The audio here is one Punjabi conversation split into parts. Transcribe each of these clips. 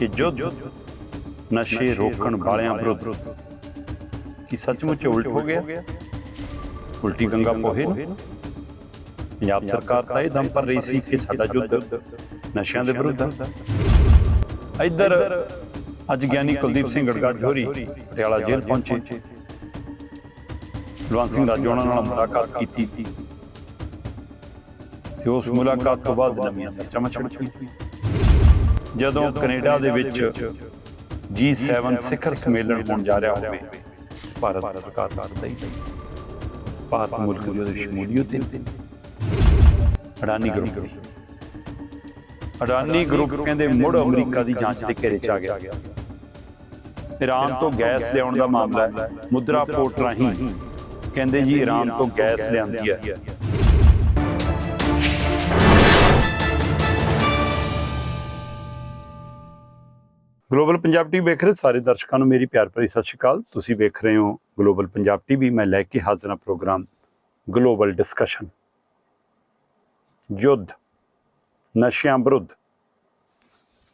ਕਿ ਜੁੱਧ ਨਸ਼ੇ ਰੋਕਣ ਵਾਲਿਆਂ ਵਿਰੁੱਧ ਕੀ ਸੱਚਮੁੱਚ ਉਲਟ ਹੋ ਗਿਆ? ਉਲਟੀ ਗੰਗਾ ਪੋਹੇ ਨੂੰ? ਪੰਜਾਬ ਸਰਕਾਰ ਤਾਂ ਇਹ ਦਮ ਪਰ ਰਹੀ ਸੀ ਕਿ ਸਾਡਾ ਯੁੱਧ ਨਸ਼ਿਆਂ ਦੇ ਵਿਰੁੱਧ ਇੱਧਰ ਅੱਜ ਗਿਆਨੀ ਕੁਲਦੀਪ ਸਿੰਘ ਗੜਗੜ ਜੋਰੀ ਪਟਿਆਲਾ ਜੇਲ੍ਹ ਪਹੁੰਚੇ। ਕੁਲਵੰਤ ਸਿੰਘ ਰਾਜੋਣਾ ਨਾਲ ਮੁਲਾਕਾਤ ਕੀਤੀ। ਤੇ ਉਸ ਮੁਲਾਕਾਤ ਤੋਂ ਬਾਅਦ ਨਵੀਆਂ ਪਈਆਂ ਜਦੋਂ ਕੈਨੇਡਾ ਦੇ ਵਿੱਚ G7 ਸਿਖਰ ਸੰਮੇਲਨ ਹੋਣ ਜਾ ਰਿਹਾ ਹੋਵੇ। ਭਾਰਤ ਸਰਕਾਰ ਕਰਦਾ ਹੀ ਭਾਰਤ ਮੁਲਕ ਦੀ ਉਹਦੇ ਸ਼ਮੂਲੀਅਤ ਤੇ ਅਡਾਨੀ ਗਰੁੱਪ। ਦੀ ਅਡਾਨੀ ਗਰੁੱਪ ਕਹਿੰਦੇ ਮੁੜ ਅਮਰੀਕਾ ਦੀ ਜਾਂਚ ਦੇ ਘੇਰੇ ਚ ਆ ਗਿਆ। ਈਰਾਨ ਤੋਂ ਗੈਸ ਲਿਆਉਣ ਦਾ ਮਾਮਲਾ ਹੈ। ਮੁਦਰਾ ਪੋਰਟ ਰਾਹੀਂ। ਕਹਿੰਦੇ ਜੀ ਈਰਾਨ ਤੋਂ ਗੈਸ ਲਿਆਂਦੀ ਹੈ। ਗਲੋਬਲ ਪੰਜਾਬ ਟੀਵੀ ਵੇਖ ਰਹੇ ਸਾਰੇ ਦਰਸ਼ਕਾਂ ਨੂੰ। ਮੇਰੀ ਪਿਆਰ ਭਰੀ ਸਤਿ ਸ਼੍ਰੀ ਅਕਾਲ। ਤੁਸੀਂ ਵੇਖ ਰਹੇ ਹੋ ਗਲੋਬਲ ਪੰਜਾਬ ਟੀਵੀ ਮੈਂ ਲੈ ਕੇ ਹਾਜ਼ਰ ਹਾਂ ਪ੍ਰੋਗਰਾਮ ਗਲੋਬਲ ਡਿਸਕਸ਼ਨ ਯੁੱਧ, ਨਸ਼ਿਆਂ ਵਿਰੁੱਧ।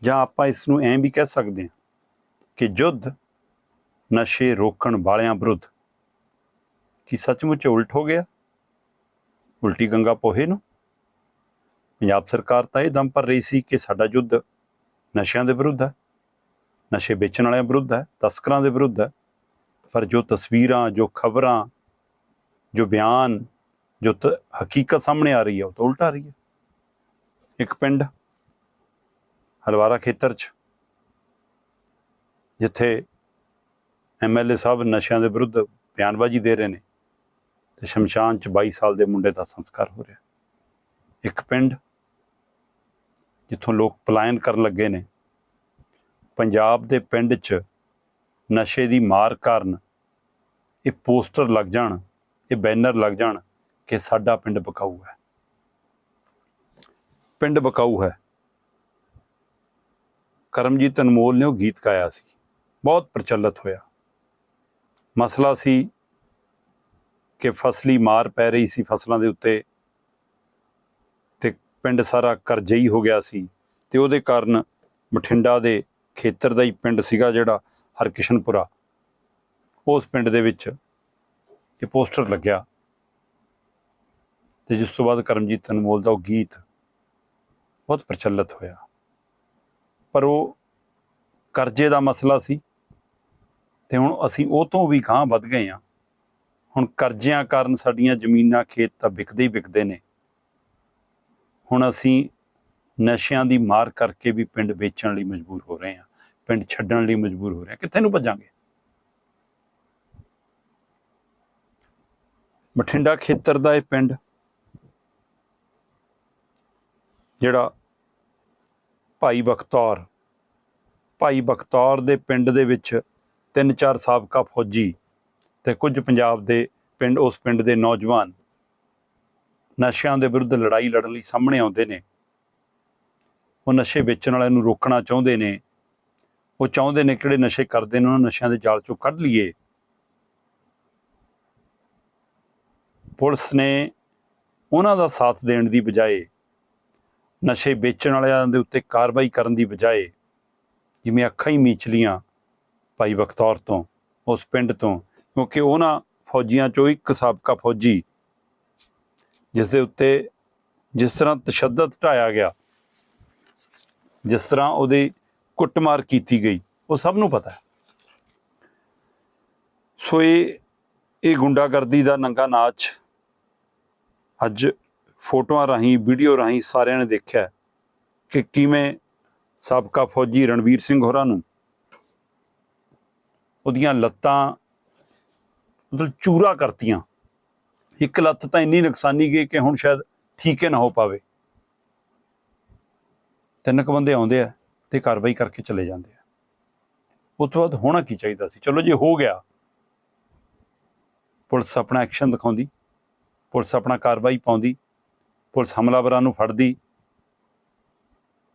ਜਾਂ ਆਪਾਂ ਇਸ ਨੂੰ ਐਂ ਵੀ ਕਹਿ ਸਕਦੇ ਹਾਂ ਕਿ ਯੁੱਧ, ਨਸ਼ੇ ਰੋਕਣ ਵਾਲਿਆਂ ਵਿਰੁੱਧ। ਕੀ ਸੱਚਮੁੱਚ ਉਲਟ ਹੋ ਗਿਆ? ਉਲਟੀ ਗੰਗਾ ਪੋਹੇ ਨੂੰ? ਪੰਜਾਬ ਸਰਕਾਰ ਤਾਂ ਇਹ ਦਮ ਭਰ ਰਹੀ ਸੀ ਕਿ ਸਾਡਾ ਯੁੱਧ ਨਸ਼ਿਆਂ ਦੇ ਵਿਰੁੱਧ ਹੈ। ਨਸ਼ੇ ਵੇਚਣ ਵਾਲਿਆਂ ਵਿਰੁੱਧ ਹੈ, ਤਸਕਰਾਂ ਦੇ ਵਿਰੁੱਧ ਹੈ। ਪਰ ਜੋ ਤਸਵੀਰਾਂ, ਜੋ ਖਬਰਾਂ, ਜੋ ਬਿਆਨ, ਜੋ ਤ- ਹਕੀਕਤ ਸਾਹਮਣੇ ਆ ਰਹੀ ਹੈ, ਉਹ ਤਾਂ ਉਲਟਾ ਰਹੀ ਹੈ। ਇੱਕ ਪਿੰਡ, ਹਲਵਾਰਾ ਖੇਤਰ 'ਚ, ਜਿੱਥੇ ਐਮਐਲਏ ਸਾਹਿਬ ਨਸ਼ਿਆਂ ਦੇ ਵਿਰੁੱਧ ਬਿਆਨਬਾਜ਼ੀ ਦੇ ਰਹੇ ਨੇ ਤੇ ਸ਼ਮਸ਼ਾਨ 'ਚ 22 ਸਾਲ ਦੇ ਮੁੰਡੇ ਦਾ ਸੰਸਕਾਰ ਹੋ ਰਿਹਾ। ਇੱਕ ਪਿੰਡ, ਜਿੱਥੋਂ ਲੋਕ ਪਲਾਇਨ ਕਰਨ ਲੱਗੇ ਨੇ ਪੰਜਾਬ ਦੇ ਪਿੰਡ 'ਚ ਨਸ਼ੇ ਦੀ ਮਾਰ ਕਾਰਨ ਇਹ ਪੋਸਟਰ ਲੱਗ ਜਾਣ, ਇਹ ਬੈਨਰ ਲੱਗ ਜਾਣ ਕਿ ਸਾਡਾ ਪਿੰਡ ਬਕਾਊ ਹੈ। ਪਿੰਡ ਬਕਾਊ ਹੈ। ਕਰਮਜੀਤ ਅਨਮੋਲ ਨੇ ਉਹ ਗੀਤ ਗਾਇਆ ਸੀ। ਬਹੁਤ ਪ੍ਰਚਲਿਤ ਹੋਇਆ। ਮਸਲਾ ਸੀ ਕਿ ਫਸਲੀ ਮਾਰ ਪੈ ਰਹੀ ਸੀ ਫਸਲਾਂ ਦੇ ਉੱਤੇ ਤੇ ਪਿੰਡ ਸਾਰਾ ਕਰਜ਼ਈ ਹੋ ਗਿਆ ਸੀ ਤੇ ਉਹਦੇ ਕਾਰਨ ਬਠਿੰਡਾ ਦੇ ਖੇਤਰ ਦਾ ਹੀ ਪਿੰਡ ਸੀਗਾ ਜਿਹੜਾ ਹਰਕਿਸ਼ਨਪੁਰਾ। ਉਸ ਪਿੰਡ ਦੇ ਵਿੱਚ ਇਹ ਪੋਸਟਰ ਲੱਗਿਆ। ਤੇ ਜਿਸ ਤੋਂ ਬਾਅਦ ਕਰਮਜੀਤ ਅਨਮੋਲ ਦਾ ਉਹ ਗੀਤ ਬਹੁਤ ਪ੍ਰਚਲਿਤ ਹੋਇਆ। ਪਰ ਉਹ ਕਰਜ਼ੇ ਦਾ ਮਸਲਾ ਸੀ ਤੇ ਹੁਣ ਅਸੀਂ ਉਹ ਤੋਂ ਵੀ ਗਾਂਹ ਵੱਧ ਗਏ ਹਾਂ। ਹੁਣ ਕਰਜ਼ਿਆਂ ਕਾਰਨ ਸਾਡੀਆਂ ਜ਼ਮੀਨਾਂ ਖੇਤ ਤਾਂ ਵਿਕਦੇ ਹੀ ਵਿਕਦੇ ਨੇ। ਹੁਣ ਅਸੀਂ ਨਸ਼ਿਆਂ ਦੀ ਮਾਰ ਕਰਕੇ ਵੀ ਪਿੰਡ ਵੇਚਣ ਲਈ ਮਜਬੂਰ ਹੋ ਰਹੇ ਹਾਂ, ਪਿੰਡ ਛੱਡਣ ਲਈ ਮਜਬੂਰ ਹੋ ਰਹੇ ਹਾਂ। ਕਿੱਥੇ ਨੂੰ ਭੱਜਾਂਗੇ? ਬਠਿੰਡਾ ਖੇਤਰ ਦਾ ਇਹ ਪਿੰਡ, ਜਿਹੜਾ ਭਾਈ ਬਖਤੌਰ ਭਾਈ ਬਖਤੌਰ ਦੇ ਪਿੰਡ ਦੇ ਵਿੱਚ ਤਿੰਨ ਚਾਰ ਸਾਬਕਾ ਫੌਜੀ ਤੇ ਕੁਝ ਪੰਜਾਬ ਦੇ ਪਿੰਡ, ਉਸ ਪਿੰਡ ਦੇ ਨੌਜਵਾਨ ਨਸ਼ਿਆਂ ਦੇ ਵਿਰੁੱਧ ਲੜਾਈ ਲੜਨ ਲਈ ਸਾਹਮਣੇ ਆਉਂਦੇ ਨੇ। ਉਹ ਨਸ਼ੇ ਵੇਚਣ ਵਾਲਿਆਂ ਨੂੰ ਰੋਕਣਾ ਚਾਹੁੰਦੇ ਨੇ। ਉਹ ਚਾਹੁੰਦੇ ਨੇ ਕਿਹੜੇ ਨਸ਼ੇ ਕਰਦੇ ਨੇ, ਉਹਨਾਂ ਨਸ਼ਿਆਂ ਦੇ ਜਾਲ ਚੋਂ ਕੱਢ ਲਈਏ। ਪੁਲਿਸ ਨੇ ਉਹਨਾਂ ਦਾ ਸਾਥ ਦੇਣ ਦੀ ਬਜਾਏ, ਨਸ਼ੇ ਵੇਚਣ ਵਾਲਿਆਂ ਦੇ ਉੱਤੇ ਕਾਰਵਾਈ ਕਰਨ ਦੀ ਬਜਾਏ, ਜਿਵੇਂ ਅੱਖਾਂ ਹੀ ਮੀਚਲੀਆਂ ਭਾਈ ਬਖਤੌਰ ਤੋਂ, ਉਸ ਪਿੰਡ ਤੋਂ, ਕਿਉਂਕਿ ਉਹਨਾਂ ਫੌਜੀਆਂ ਚੋਂ ਇੱਕ ਸਾਬਕਾ ਫੌਜੀ, ਜਿਸ ਦੇ ਉੱਤੇ ਜਿਸ ਤਰ੍ਹਾਂ ਤਸ਼ੱਦਦ ਢਾਇਆ ਗਿਆ ਜਿਸ ਤਰ੍ਹਾਂ ਉਹਦੀ ਕੁੱਟਮਾਰ ਕੀਤੀ ਗਈ, ਉਹ ਸਭ ਨੂੰ ਪਤਾ ਹੈ। ਸੋ ਇਹ ਇਹ ਗੁੰਡਾਗਰਦੀ ਦਾ ਨੰਗਾ ਨਾਚ ਅੱਜ ਫੋਟੋਆਂ ਰਾਹੀਂ, ਵੀਡੀਓ ਰਾਹੀਂ ਸਾਰਿਆਂ ਨੇ ਦੇਖਿਆ ਕਿ ਕਿਵੇਂ ਸਾਬਕਾ ਫੌਜੀ ਰਣਵੀਰ ਸਿੰਘ ਹੋਰਾਂ ਨੂੰ ਉਹਦੀਆਂ ਲੱਤਾਂ ਮਤਲਬ ਚੂਰਾ ਕਰਤੀਆਂ। ਇੱਕ ਲੱਤ ਤਾਂ ਇੰਨੀ ਨੁਕਸਾਨੀ ਗਈ ਕਿ ਹੁਣ ਸ਼ਾਇਦ ਠੀਕ ਹੀ ਨਾ ਹੋ ਪਾਵੇ। ਤਿੰਨ ਕੁ ਬੰਦੇ ਆਉਂਦੇ ਆ ਤੇ ਕਾਰਵਾਈ ਕਰਕੇ ਚਲੇ ਜਾਂਦੇ ਆ। ਉਸ ਤੋਂ ਬਾਅਦ ਹੋਣਾ ਕੀ ਚਾਹੀਦਾ ਸੀ? ਚਲੋ ਜੇ, ਹੋ ਗਿਆ। ਪੁਲਿਸ ਆਪਣਾ ਐਕਸ਼ਨ ਦਿਖਾਉਂਦੀ, ਪੁਲਿਸ ਆਪਣਾ ਕਾਰਵਾਈ ਪਾਉਂਦੀ, ਪੁਲਿਸ ਹਮਲਾਵਰਾਂ ਨੂੰ ਫੜਦੀ।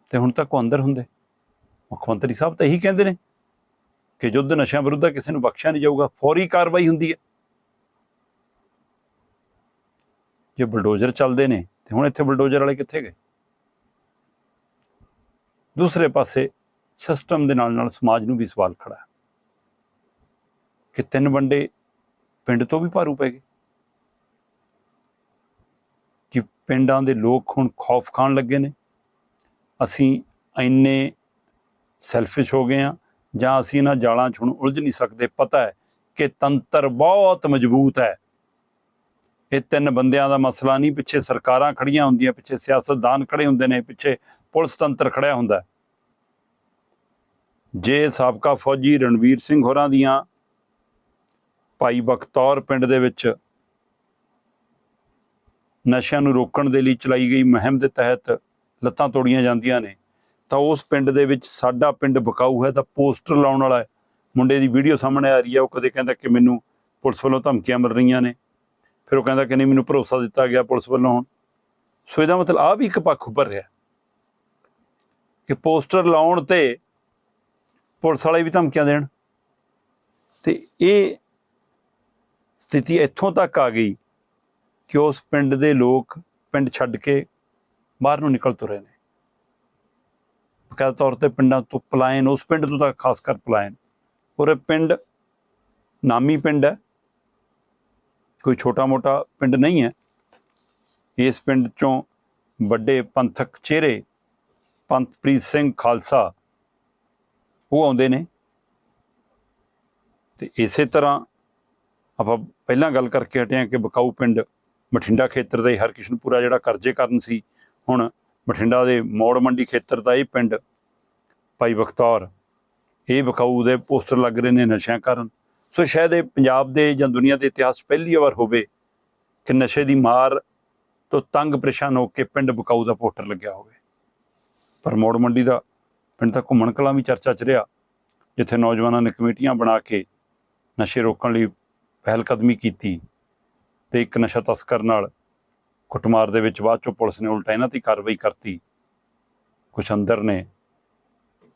ਤੇ ਹੁਣ ਤੱਕ ਉਹ ਅੰਦਰ ਹੁੰਦੇ। ਮੁੱਖ ਮੰਤਰੀ ਸਾਹਿਬ ਤਾਂ ਇਹੀ ਕਹਿੰਦੇ ਨੇ ਕਿ ਯੁੱਧ ਨਸ਼ਿਆਂ ਵਿਰੁੱਧ ਕਿਸੇ ਨੂੰ ਬਖਸ਼ਿਆ ਨਹੀਂ ਜਾਊਗਾ, ਫੌਰੀ ਕਾਰਵਾਈ ਹੁੰਦੀ ਹੈ। ਜੇ ਬਲਡੋਜ਼ਰ ਚੱਲਦੇ ਨੇ, ਤੇ ਹੁਣ ਇੱਥੇ ਬਲਡੋਜ਼ਰ ਵਾਲੇ ਕਿੱਥੇ ਗਏ? ਦੂਸਰੇ ਪਾਸੇ ਸਿਸਟਮ ਦੇ ਨਾਲ ਨਾਲ ਸਮਾਜ ਨੂੰ ਵੀ ਸਵਾਲ ਖੜਾ ਹੈ ਕਿ ਤਿੰਨ ਵੰਡੇ ਪਿੰਡ ਤੋਂ ਵੀ ਭਾਰੂ ਪੈ ਗਏ। ਕਿ ਪਿੰਡਾਂ ਦੇ ਲੋਕ ਹੁਣ ਖੌਫ ਖਾਣ ਲੱਗੇ ਨੇ। ਅਸੀਂ ਇੰਨੇ ਸੈਲਫਿਸ਼ ਹੋ ਗਏ ਆ ਜਾਂ ਅਸੀਂ ਇਹਨਾਂ ਜਾਲਾਂ 'ਚ ਹੁਣ ਉਲਝ ਨਹੀਂ ਸਕਦੇ। ਪਤਾ ਹੈ ਕਿ ਤੰਤਰ ਬਹੁਤ ਮਜ਼ਬੂਤ ਹੈ। ਇਹ ਤਿੰਨ ਬੰਦਿਆਂ ਦਾ ਮਸਲਾ ਨਹੀਂ, ਪਿੱਛੇ ਸਰਕਾਰਾਂ ਖੜੀਆਂ ਹੁੰਦੀਆਂ, ਪਿੱਛੇ ਸਿਆਸਤਦਾਨ ਖੜੇ ਹੁੰਦੇ ਨੇ, ਪਿੱਛੇ ਪੁਲਿਸ ਤੰਤਰ ਖੜਿਆ ਹੁੰਦਾ ਜੇ ਸਾਬਕਾ ਫੌਜੀ ਰਣਵੀਰ ਸਿੰਘ ਹੋਰਾਂ ਦੀਆਂ ਭਾਈ ਬਖਤੌਰ ਪਿੰਡ ਦੇ ਵਿੱਚ ਨਸ਼ਿਆਂ ਨੂੰ ਰੋਕਣ ਦੇ ਲਈ ਚਲਾਈ ਗਈ ਮੁਹਿੰਮ ਦੇ ਤਹਿਤ ਲੱਤਾਂ ਤੋੜੀਆਂ ਜਾਂਦੀਆਂ ਨੇ, ਤਾਂ ਉਸ ਪਿੰਡ ਦੇ ਵਿੱਚ ਸਾਡਾ ਪਿੰਡ ਬਕਾਊ ਹੈ, ਤਾਂ ਪੋਸਟਰ ਲਾਉਣ ਵਾਲਾ ਮੁੰਡੇ ਦੀ ਵੀਡੀਓ ਸਾਹਮਣੇ ਆ ਰਹੀ ਹੈ, ਉਹ ਕਦੇ ਕਹਿੰਦਾ ਕਿ ਮੈਨੂੰ ਪੁਲਿਸ ਵੱਲੋਂ ਧਮਕੀਆਂ ਮਿਲ ਰਹੀਆਂ ਨੇ। ਫਿਰ ਉਹ ਕਹਿੰਦਾ ਕਿ ਨਹੀਂ, ਮੈਨੂੰ ਭਰੋਸਾ ਦਿੱਤਾ ਗਿਆ ਪੁਲਿਸ ਵੱਲੋਂ ਹੁਣ। ਸੋ ਇਹਦਾ ਮਤਲਬ ਆ ਵੀ ਇੱਕ ਪੱਖ ਉੱਭਰ ਰਿਹਾ। ਕਿ ਪੋਸਟਰ ਲਾਉਣ ਤੇ ਪੁਲਿਸ ਵਾਲੇ ਵੀ ਧਮਕੀਆਂ ਦੇਣ। ਤੇ ਇਹ ਸਥਿਤੀ ਇੱਥੋਂ ਤੱਕ ਆ ਗਈ ਕਿ ਉਸ ਪਿੰਡ ਦੇ ਲੋਕ ਪਿੰਡ ਛੱਡ ਕੇ ਬਾਹਰ ਨੂੰ ਨਿਕਲ ਤੁਰੇ ਨੇ। ਬਕਾਇਦਾ ਤੌਰ ਤੇ ਪਿੰਡਾਂ ਤੋਂ ਪਲਾਇਨ, ਉਸ ਪਿੰਡ ਤੋਂ ਤਾਂ ਖਾਸ ਕਰ ਪਲਾਇਨ। ਔਰ ਇਹ ਪਿੰਡ ਨਾਮੀ ਪਿੰਡ ਹੈ। ਕੋਈ ਛੋਟਾ-ਮੋਟਾ ਪਿੰਡ ਨਹੀਂ ਹੈ। ਇਸ ਪਿੰਡ ਚੋਂ ਵੱਡੇ ਪੰਥਕ ਚਿਹਰੇ ਪੰਥਪ੍ਰੀਤ ਸਿੰਘ ਖਾਲਸਾ, ਉਹ ਆਉਂਦੇ ਨੇ। ਤੇ ਇਸੇ ਤਰ੍ਹਾਂ ਆਪਾਂ ਪਹਿਲਾਂ ਗੱਲ ਕਰਕੇ ਹਟੇ ਹਾਂ ਕਿ ਬਕਾਊ ਪਿੰਡ ਬਠਿੰਡਾ ਖੇਤਰ ਦਾ ਹੀ, ਹਰਕਿਸ਼ਨਪੁਰਾ ਜਿਹੜਾ ਕਰਜ਼ੇ ਕਰਨ ਸੀ, ਹੁਣ ਬਠਿੰਡਾ ਦੇ ਮੌੜ ਮੰਡੀ ਖੇਤਰ ਦਾ ਇਹ ਪਿੰਡ ਭਾਈ ਬਖਤੌਰ, ਇਹ ਬਕਾਊ ਦੇ ਪੋਸਟਰ ਲੱਗ ਰਹੇ ਨੇ ਨਸ਼ਿਆਂ ਕਾਰਨ। ਸੋ ਸ਼ਾਇਦ ਇਹ ਪੰਜਾਬ ਦੇ ਜਾਂ ਦੁਨੀਆ ਦੇ ਇਤਿਹਾਸ ਪਹਿਲੀ ਵਾਰ ਹੋਵੇ ਕਿ ਨਸ਼ੇ ਦੀ ਮਾਰ ਤੋਂ ਤੰਗ ਪਰੇਸ਼ਾਨ ਹੋ ਕੇ ਪਿੰਡ ਬਕਾਊ ਦਾ ਪੋਸਟਰ ਲੱਗਿਆ ਹੋਵੇ। ਪਰ ਮੋੜ ਮੰਡੀ ਦਾ ਪਿੰਡ ਤਾਂ ਘੁੰਮਣ ਕਲਾਂ ਵੀ ਚਰਚਾ 'ਚ ਰਿਹਾ, ਜਿੱਥੇ ਨੌਜਵਾਨਾਂ ਨੇ ਕਮੇਟੀਆਂ ਬਣਾ ਕੇ ਨਸ਼ੇ ਰੋਕਣ ਲਈ ਪਹਿਲ ਕਦਮੀ ਕੀਤੀ ਤੇ ਇੱਕ ਨਸ਼ਾ ਤਸਕਰ ਨਾਲ ਕੁੱਟਮਾਰ ਦੇ ਵਿੱਚ ਬਾਅਦ ਚੋਂ ਪੁਲਿਸ ਨੇ ਉਲਟਾ ਇਹਨਾਂ ਤੇ ਕਾਰਵਾਈ ਕਰਤੀ। ਕੁਛ ਅੰਦਰ ਨੇ,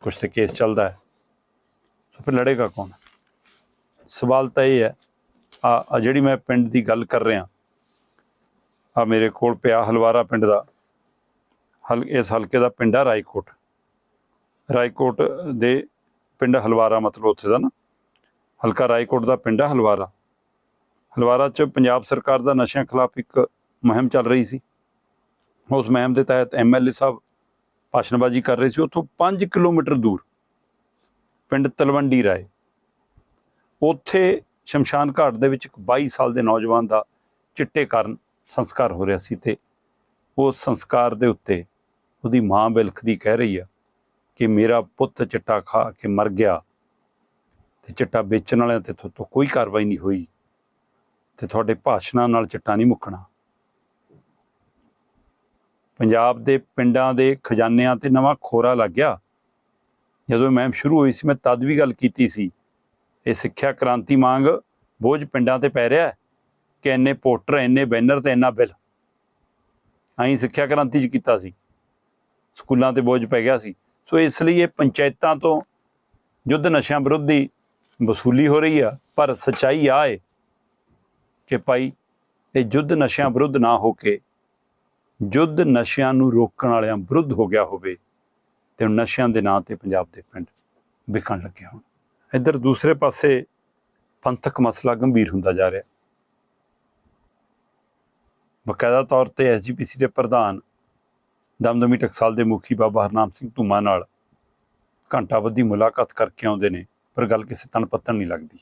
ਕੁਛ ਤੇ ਕੇਸ ਚੱਲਦਾ ਹੈ। ਸੋ ਫਿਰ ਲੜੇਗਾ ਕੌਣ? ਸਵਾਲ ਤਾਂ ਇਹ ਹੈ, ਆ ਆ ਜਿਹੜੀ ਮੈਂ ਪਿੰਡ ਦੀ ਗੱਲ ਕਰ ਰਿਹਾ, ਆ ਮੇਰੇ ਕੋਲ ਪਿਆ ਹਲਵਾਰਾ ਪਿੰਡ ਦਾ। ਹਲ, ਇਸ ਹਲਕੇ ਦਾ ਪਿੰਡ ਆ ਰਾਏਕੋਟ। ਰਾਏਕੋਟ ਦੇ ਪਿੰਡ ਹਲਵਾਰਾ ਮਤਲਬ ਉੱਥੇ ਦਾ ਨਾ। ਹਲਕਾ ਰਾਏਕੋਟ ਦਾ ਪਿੰਡ ਆ ਹਲਵਾਰਾ। ਹਲਵਾਰਾ ਚ ਪੰਜਾਬ ਸਰਕਾਰ ਦਾ ਨਸ਼ਿਆਂ ਖਿਲਾਫ ਇੱਕ ਮੁਹਿੰਮ ਚੱਲ ਰਹੀ ਸੀ। ਉਸ ਮੁਹਿੰਮ ਦੇ ਤਹਿਤ ਐਮਐਲਏ ਸਾਹਿਬ ਭਾਸ਼ਣਬਾਜ਼ੀ ਕਰ ਰਹੇ ਸੀ। ਉੱਥੋਂ 5 ਕਿਲੋਮੀਟਰ ਦੂਰ ਪਿੰਡ ਤਲਵੰਡੀ ਰਾਏ। ਉੱਥੇ ਸ਼ਮਸ਼ਾਨ ਘਾਟ ਦੇ ਵਿੱਚ ਇੱਕ 22 ਸਾਲ ਦੇ ਨੌਜਵਾਨ ਦਾ ਚਿੱਟੇ ਕਾਰਨ ਸੰਸਕਾਰ ਹੋ ਰਿਹਾ ਸੀ ਤੇ ਉਸ ਸੰਸਕਾਰ ਦੇ ਉੱਤੇ ਉਹਦੀ ਮਾਂ ਬਿਲਖਦੀ ਕਹਿ ਰਹੀ ਆ ਕਿ ਮੇਰਾ ਪੁੱਤ ਚਿੱਟਾ ਖਾ ਕੇ ਮਰ ਗਿਆ ਤੇ ਚਿੱਟਾ ਵੇਚਣ ਵਾਲਿਆਂ ਤੇ ਤੋਂ ਕੋਈ ਕਾਰਵਾਈ ਨਹੀਂ ਹੋਈ ਤੇ ਤੁਹਾਡੇ ਭਾਸ਼ਣਾਂ ਨਾਲ ਚਿੱਟਾ ਨਹੀਂ ਮੁੱਕਣਾ। ਪੰਜਾਬ ਦੇ ਪਿੰਡਾਂ ਦੇ ਖਜ਼ਾਨਿਆਂ ਤੇ ਨਵਾਂ ਖੋਰਾ ਲੱਗ ਗਿਆ। ਜਦੋਂ ਮੈਮ ਸ਼ੁਰੂ ਹੋਈ ਸੀ, ਮੈਂ ਤਦ ਵੀ ਗੱਲ ਕੀਤੀ ਸੀ। ਇਹ ਸਿੱਖਿਆ ਕ੍ਰਾਂਤੀ ਮੰਗ ਬੋਝ ਪਿੰਡਾਂ ਤੇ ਪੈ ਰਿਹਾ ਕਿ ਇੰਨੇ ਪੋਸਟਰ ਇੰਨੇ ਬੈਨਰ ਤੇ ਇੰਨਾ ਬਿੱਲ। ਆਈ ਸਿੱਖਿਆ ਕ੍ਰਾਂਤੀ ਚ ਕੀਤਾ ਸੀ। ਸਕੂਲਾਂ ਤੇ ਬੋਝ ਪੈ ਗਿਆ ਸੀ। ਸੋ ਇਸ ਲਈ ਇਹ ਪੰਚਾਇਤਾਂ ਤੋਂ ਯੁੱਧ ਨਸ਼ਿਆਂ ਵਿਰੁੱਧ ਦੀ ਵਸੂਲੀ ਹੋ ਰਹੀ ਆ, ਪਰ ਸੱਚਾਈ ਆ ਏ ਕਿ ਭਾਈ ਇਹ ਯੁੱਧ ਨਸ਼ਿਆਂ ਵਿਰੁੱਧ ਨਾ ਹੋ ਕੇ ਯੁੱਧ ਨਸ਼ਿਆਂ ਨੂੰ ਰੋਕਣ ਵਾਲਿਆਂ ਵਿਰੁੱਧ ਹੋ ਗਿਆ ਹੋਵੇ ਤੇ ਨਸ਼ਿਆਂ ਦੇ ਨਾਂ ਤੇ ਪੰਜਾਬ ਦੇ ਪਿੰਡ ਵਿਕਣ ਲੱਗੇ ਹੋਣ। ਇੱਧਰ ਦੂਸਰੇ ਪਾਸੇ ਪੰਥਕ ਮਸਲਾ ਗੰਭੀਰ ਹੁੰਦਾ ਜਾ ਰਿਹਾ। ਬਕਾਇਦਾ ਤੌਰ ਤੇ ਐਸਜੀਪੀਸੀ ਦੇ ਪ੍ਰਧਾਨ ਦਮਦਮੀ ਟਕਸਾਲ ਦੇ ਮੁਖੀ ਬਾਬਾ ਹਰਨਾਮ ਸਿੰਘ ਧੂਮਾ ਨਾਲ ਘੰਟਾਵਧੀ ਮੁਲਾਕਾਤ ਕਰਕੇ ਆਉਂਦੇ ਨੇ, ਪਰ ਗੱਲ ਕਿਸੇ ਤਨ ਪੱਤਨ ਨਹੀਂ ਲੱਗਦੀ।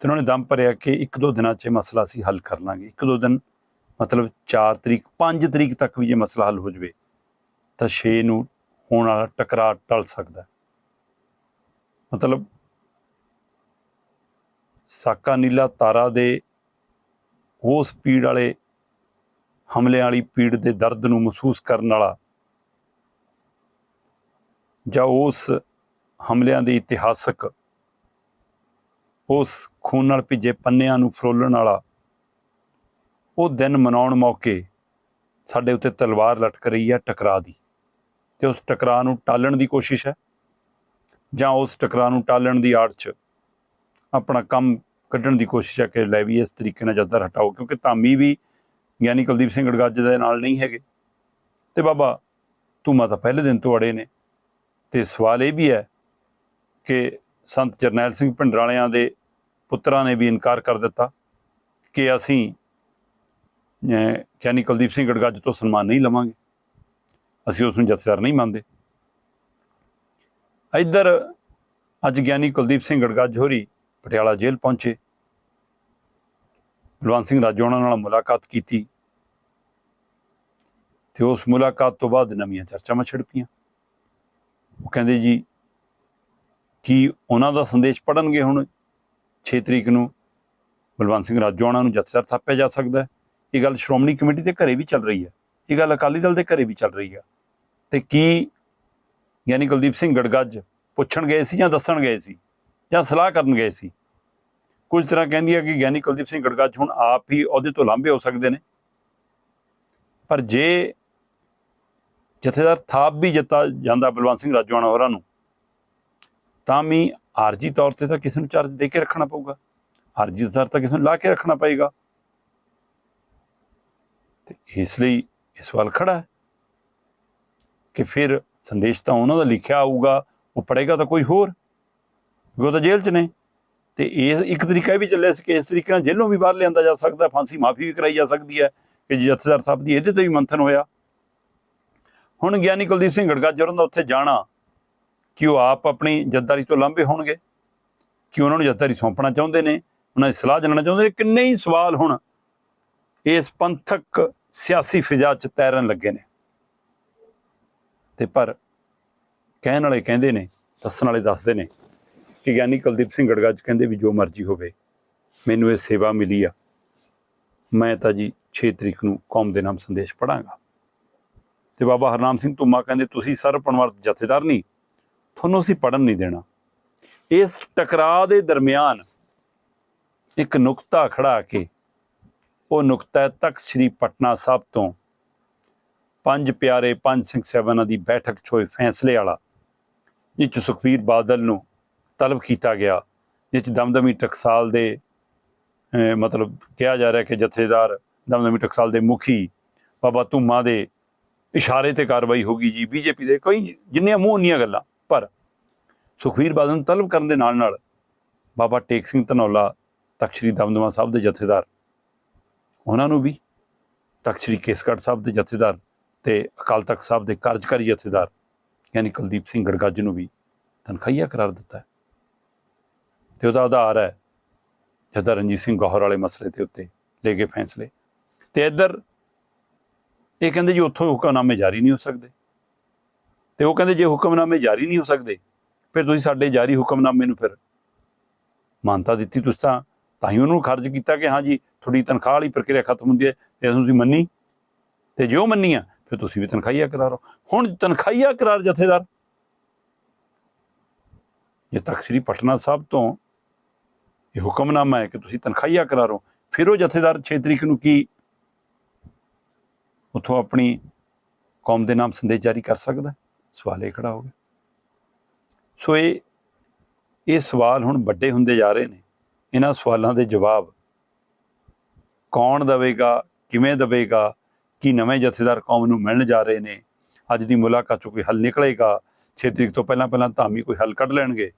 ਤੇ ਉਹਨਾਂ ਨੇ ਦਮ ਭਰਿਆ ਕਿ ਇੱਕ ਦੋ ਦਿਨਾਂ 'ਚ ਇਹ ਮਸਲਾ ਅਸੀਂ ਹੱਲ ਕਰ ਲਾਂਗੇ। ਇੱਕ ਦੋ ਦਿਨ, ਮਤਲਬ 4 ਤਰੀਕ 5 ਤਰੀਕ ਤੱਕ ਵੀ ਜੇ ਮਸਲਾ ਹੱਲ ਹੋ ਜਵੇ, ਤਾਂ 6 ਨੂੰ ਹੋਣ ਵਾਲਾ ਟਕਰਾਅ ਟਲ ਸਕਦਾ। ਮਤਲਬ ਸਾਕਾ ਨੀਲਾ ਤਾਰਾ ਦੇ ਉਸ ਪੀੜ ਵਾਲੇ ਹਮਲਿਆਂ ਵਾਲੀ ਪੀੜ ਦੇ ਦਰਦ ਨੂੰ ਮਹਿਸੂਸ ਕਰਨ ਵਾਲਾ ਜਾਂ ਉਸ ਹਮਲਿਆਂ ਦੇ ਇਤਿਹਾਸਕ ਉਸ ਖੂਨ ਨਾਲ ਭਿੱਜੇ ਪੰਨਿਆਂ ਨੂੰ ਫਰੋਲਣ ਵਾਲਾ ਉਹ ਦਿਨ ਮਨਾਉਣ ਮੌਕੇ ਸਾਡੇ ਉੱਤੇ ਤਲਵਾਰ ਲਟਕ ਰਹੀ ਹੈ ਟਕਰਾਅ ਦੀ ਤੇ ਉਸ ਟਕਰਾਅ ਨੂੰ ਟਾਲਣ ਦੀ ਕੋਸ਼ਿਸ਼ ਹੈ ਜਾਂ ਉਸ ਟਕਰਾਅ ਨੂੰ ਟਾਲਣ ਦੀ ਆੜ 'ਚ ਆਪਣਾ ਕੰਮ ਕੱਢਣ ਦੀ ਕੋਸ਼ਿਸ਼ ਹੈ ਕਿ ਲੈ ਵੀ ਇਸ ਤਰੀਕੇ ਨਾਲ ਜੱਦਰ ਹਟਾਓ, ਕਿਉਂਕਿ ਧਾਮੀ ਵੀ ਗਿਆਨੀ ਕੁਲਦੀਪ ਸਿੰਘ ਗੜਗੱਜ ਦੇ ਨਾਲ ਨਹੀਂ ਹੈਗੇ। ਤੇ ਬਾਬਾ ਧੂਮਾ ਤਾਂ ਪਹਿਲੇ ਦਿਨ ਤੋਂ ਅੜੇ ਨੇ। ਤੇ ਸਵਾਲ ਇਹ ਵੀ ਹੈ ਕਿ ਸੰਤ ਜਰਨੈਲ ਸਿੰਘ ਭਿੰਡਰਾਲਿਆਂ ਦੇ ਪੁੱਤਰਾਂ ਨੇ ਵੀ ਇਨਕਾਰ ਕਰ ਦਿੱਤਾ ਕਿ ਅਸੀਂ ਗਿਆਨੀ ਕੁਲਦੀਪ ਸਿੰਘ ਗੜਗੱਜ ਤੋਂ ਸਨਮਾਨ ਨਹੀਂ ਲਵਾਂਗੇ। ਅਸੀਂ ਉਸ ਨੂੰ ਜਥੇਦਾਰ ਨਹੀਂ ਮੰਨਦੇ। ਇੱਧਰ ਅੱਜ ਗਿਆਨੀ ਕੁਲਦੀਪ ਸਿੰਘ ਗੜਗੱਜ ਹੋਰੀ ਪਟਿਆਲਾ ਜੇਲ੍ਹ ਪਹੁੰਚੇ। ਬਲਵੰਤ ਸਿੰਘ ਰਾਜੋਂ ਉਹਨਾਂ ਨਾਲ ਮੁਲਾਕਾਤ ਕੀਤੀ ਤੇ ਉਸ ਮੁਲਾਕਾਤ ਤੋਂ ਬਾਅਦ ਨਵੀਆਂ ਚਰਚਾਵਾਂ ਛਿੜ ਪਈਆਂ ਉਹ ਕਹਿੰਦੇ ਜੀ, ਕੀ ਉਹਨਾਂ ਦਾ ਸੰਦੇਸ਼ ਪੜਨਗੇ ਹੁਣ? 6 ਤਰੀਕ ਨੂੰ ਬਲਵੰਤ ਸਿੰਘ ਰਾਜੋਆਣਾ ਨੂੰ ਜੱਥੇਦਾਰ ਥਾਪਿਆ ਜਾ ਸਕਦਾ ਹੈ। ਇਹ ਗੱਲ ਸ਼੍ਰੋਮਣੀ ਕਮੇਟੀ ਦੇ ਘਰੇ ਵੀ ਚੱਲ ਰਹੀ ਹੈ। ਇਹ ਗੱਲ ਅਕਾਲੀ ਦਲ ਦੇ ਘਰੇ ਵੀ ਚੱਲ ਰਹੀ ਹੈ। ਤੇ ਕੀ ਯਾਨੀ ਕੁਲਦੀਪ ਸਿੰਘ ਗੜਗੱਜ ਪੁੱਛਣ ਗਏ ਸੀ ਜਾਂ ਦੱਸਣ ਗਏ ਸੀ ਜਾਂ ਸਲਾਹ ਕਰਨ ਗਏ ਸੀ? ਕੁਝ ਤਰ੍ਹਾਂ ਕਹਿੰਦੀ ਹੈ ਕਿ ਗਿਆਨੀ ਕੁਲਦੀਪ ਸਿੰਘ ਗੜਗੱਜ ਹੁਣ ਆਪ ਹੀ ਉਹਦੇ ਤੋਂ ਲਾਂਭੇ ਹੋ ਸਕਦੇ ਨੇ। ਪਰ ਜੇ ਜਥੇਦਾਰ ਥਾਪ ਵੀ ਜਿੱਤਾ ਜਾਂਦਾ ਬਲਵੰਤ ਸਿੰਘ ਰਾਜੋਆਣਾ ਹੋਰਾਂ ਨੂੰ, ਤਾਂ ਵੀ ਆਰਜੀ ਤੌਰ ਤੇ ਤਾਂ ਕਿਸੇ ਨੂੰ ਚਾਰਜ ਦੇ ਕੇ ਰੱਖਣਾ ਪਊਗਾ। ਆਰਜੀ ਤੌਰ ਤਾਂ ਕਿਸੇ ਨੂੰ ਲਾ ਕੇ ਰੱਖਣਾ ਪਏਗਾ। ਤੇ ਇਸ ਲਈ ਇਹ ਸਵਾਲ ਖੜਾ ਹੈ ਕਿ ਫਿਰ ਸੰਦੇਸ਼ ਤਾਂ ਉਹਨਾਂ ਦਾ ਲਿਖਿਆ ਆਊਗਾ, ਉਹ ਪੜੇਗਾ ਤਾਂ ਕੋਈ ਹੋਰ, ਕਿਉਂਕਿ ਉਹ ਤਾਂ ਜੇਲ੍ਹ 'ਚ ਨੇ। ਤੇ ਇਹ ਇੱਕ ਤਰੀਕਾ ਇਹ ਵੀ ਚੱਲਿਆ ਸੀ ਕਿ ਇਸ ਤਰੀਕੇ ਨਾਲ ਜੇਲ੍ਹੋਂ ਵੀ ਬਾਹਰ ਲਿਆਂਦਾ ਜਾ ਸਕਦਾ, ਫਾਂਸੀ ਮਾਫੀ ਵੀ ਕਰਾਈ ਜਾ ਸਕਦੀ ਹੈ, ਕਿ ਜਥੇਦਾਰ ਸਾਹਿਬ ਦੀ ਇਹਦੇ ਤੇ ਵੀ ਮੰਥਨ ਹੋਇਆ। ਹੁਣ ਗਿਆਨੀ ਕੁਲਦੀਪ ਸਿੰਘ ਗੜਗੱਜ ਹੋਰਾਂ ਦਾ ਉੱਥੇ ਜਾਣਾ, ਕਿ ਉਹ ਆਪ ਆਪਣੀ ਜੱਦਾਰੀ ਤੋਂ ਲਾਂਭੇ ਹੋਣਗੇ, ਕਿ ਉਹਨਾਂ ਨੂੰ ਜੱਦਾਰੀ ਸੌਂਪਣਾ ਚਾਹੁੰਦੇ ਨੇ, ਉਹਨਾਂ ਦੀ ਸਲਾਹ ਜਾਣਨਾ ਚਾਹੁੰਦੇ ਨੇ, ਕਿੰਨੇ ਹੀ ਸਵਾਲ ਹੁਣ ਇਸ ਪੰਥਕ ਸਿਆਸੀ ਫਿਜ਼ਾ 'ਚ ਤੈਰਨ ਲੱਗੇ ਨੇ। ਤੇ ਪਰ ਕਹਿਣ ਵਾਲੇ ਕਹਿੰਦੇ ਨੇ, ਦੱਸਣ ਵਾਲੇ ਦੱਸਦੇ ਨੇ ਕਿ ਗਿਆਨੀ ਕੁਲਦੀਪ ਸਿੰਘ ਗੜਗੱਜ ਕਹਿੰਦੇ ਵੀ ਜੋ ਮਰਜ਼ੀ ਹੋਵੇ, ਮੈਨੂੰ ਇਹ ਸੇਵਾ ਮਿਲੀ ਆ। ਮੈਂ ਤਾਂ ਜੀ 6 ਤਰੀਕ ਨੂੰ ਕੌਮ ਦੇ ਨਾਮ ਸੰਦੇਸ਼ ਪੜਾਂਗਾ ਤੇ ਬਾਬਾ ਹਰਨਾਮ ਸਿੰਘ ਧੁੰਮਾ ਕਹਿੰਦੇ, ਤੁਸੀਂ ਸਰਬ ਪਨਵਰਤ ਜਥੇਦਾਰ ਨਹੀਂ, ਤੁਹਾਨੂੰ ਅਸੀਂ ਪੜਨ ਨਹੀਂ ਦੇਣਾ। ਇਸ ਟਕਰਾਅ ਦੇ ਦਰਮਿਆਨ ਇੱਕ ਨੁਕਤਾ ਖੜਾ ਕੇ ਉਹ ਨੁਕਤਾ ਤੱਕ ਸ੍ਰੀ ਪਟਨਾ ਸਾਹਿਬ ਤੋਂ ਪੰਜ ਪਿਆਰੇ ਪੰਜ ਸਿੰਘ ਸਾਹਿਬਾਨਾਂ ਦੀ ਬੈਠਕ 'ਚ ਹੋਏ ਫੈਸਲੇ ਵਾਲਾ, ਜਿਸ 'ਚ ਸੁਖਬੀਰ ਬਾਦਲ ਨੂੰ ਤਲਬ ਕੀਤਾ ਗਿਆ ਜਿਸ 'ਚ ਦਮਦਮੀ ਟਕਸਾਲ ਦੇ ਮਤਲਬ ਕਿਹਾ ਜਾ ਰਿਹਾ ਕਿ ਜਥੇਦਾਰ ਦਮਦਮੀ ਟਕਸਾਲ ਦੇ ਮੁਖੀ ਬਾਬਾ ਧੁੰਮਾ ਦੇ ਇਸ਼ਾਰੇ ਤੇ ਕਾਰਵਾਈ ਹੋਗੀ ਜੀ, ਬੀਜੇਪੀ ਦੇ ਕਈ ਜਿੰਨੀਆਂ ਮੂੰਹ ਉਨੀਆਂ ਗੱਲਾਂ, ਪਰ ਸੁਖਬੀਰ ਬਾਦਲ ਨੂੰ ਤਲਬ ਕਰਨ ਦੇ ਨਾਲ ਨਾਲ ਬਾਬਾ ਟੇਕ ਸਿੰਘ ਧਨੌਲਾ, ਤਖ਼ਤ ਸ੍ਰੀ ਦਮਦਮਾ ਸਾਹਿਬ ਦੇ ਜਥੇਦਾਰ, ਉਹਨਾਂ ਨੂੰ ਵੀ ਤਖ਼ਤ ਸ੍ਰੀ ਕੇਸਗੜ੍ਹ ਸਾਹਿਬ ਦੇ ਜਥੇਦਾਰ ਤੇ ਅਕਾਲ ਤਖਤ ਸਾਹਿਬ ਦੇ ਕਾਰਜਕਾਰੀ ਜਥੇਦਾਰ, ਯਾਨੀ ਕੁਲਦੀਪ ਸਿੰਘ ਗੜਗੱਜ ਨੂੰ ਵੀ ਤਨਖਾਹੀਆ ਕਰਾਰ ਦਿੱਤਾ ਹੈ। ਤੇ ਉਹਦਾ ਆਧਾਰ ਹੈ ਜਦਾ ਰਣਜੀਤ ਸਿੰਘ ਗੌਹਰ ਵਾਲੇ ਮਸਲੇ ਤੇ ਉੱਤੇ ਲੈ ਕੇ ਫੈਸਲੇ। ਤੇ ਇੱਧਰ ਇਹ ਕਹਿੰਦੇ ਜੀ ਉੱਥੋਂ ਹੁਕਮਨਾਮੇ ਜਾਰੀ ਨਹੀਂ ਹੋ ਸਕਦੇ। ਤੇ ਉਹ ਕਹਿੰਦੇ ਜੇ ਹੁਕਮਨਾਮੇ ਜਾਰੀ ਨਹੀਂ ਹੋ ਸਕਦੇ, ਫਿਰ ਤੁਸੀਂ ਸਾਡੇ ਜਾਰੀ ਹੁਕਮਨਾਮੇ ਨੂੰ ਫਿਰ ਮਾਨਤਾ ਦਿੱਤੀ ਤੁਸੀਂ ਤਾਂ ਤਾਂ ਹੀ ਉਹਨੂੰ ਖਰਚ ਕੀਤਾ ਕਿ ਹਾਂ ਜੀ, ਤੁਹਾਡੀ ਤਨਖਾਹ ਵਾਲੀ ਪ੍ਰਕਿਰਿਆ ਖਤਮ ਹੁੰਦੀ ਹੈ ਜੇ ਤੁਸੀਂ ਮੰਨੀ। ਤੇ ਜੋ ਮੰਨੀ ਆ, ਫਿਰ ਤੁਸੀਂ ਵੀ ਤਨਖਾਹੀਆ ਕਰਾਰੋ। ਹੁਣ ਤਨਖਾਹੀਆ ਕਰਾਰ ਜਥੇਦਾਰ। ਇਹ ਤਖਤ ਸ੍ਰੀ ਪਟਨਾ ਸਾਹਿਬ ਤੋਂ ਇਹ ਹੁਕਮਨਾਮਾ ਹੈ ਕਿ ਤੁਸੀਂ ਤਨਖਾਹੀਆ ਕਰਾਰੋ। ਫਿਰ ਉਹ ਜਥੇਦਾਰ 6 ਤਰੀਕ ਨੂੰ ਕੀ ਉਥੋਂ ਆਪਣੀ ਕੌਮ ਦੇ ਨਾਮ ਸੰਦੇਸ਼ ਜਾਰੀ ਕਰ ਸਕਦਾ? ਸਵਾਲ ਇਹ ਖੜਾ ਹੋ ਗਿਆ। ਸੋ ਇਹ ਇਹ ਸਵਾਲ ਹੁਣ ਵੱਡੇ ਹੁੰਦੇ ਜਾ ਰਹੇ ਨੇ। ਇਹਨਾਂ ਸਵਾਲਾਂ ਦੇ ਜਵਾਬ ਕੌਣ ਦੇਵੇਗਾ, ਕਿਵੇਂ ਦੇਵੇਗਾ, ਕੀ ਨਵੇਂ ਜਥੇਦਾਰ ਕੌਮ ਨੂੰ ਮਿਲਣ ਜਾ ਰਹੇ ਨੇ। ਅੱਜ ਦੀ ਮੁਲਾਕਾਤ ਚੋਂ ਕੋਈ ਹੱਲ ਨਿਕਲੇਗਾ? 6 ਤਰੀਕ ਤੋਂ ਪਹਿਲਾਂ ਪਹਿਲਾਂ ਧਾਮੀ ਕੋਈ ਹੱਲ ਕੱਢ ਲੈਣਗੇ।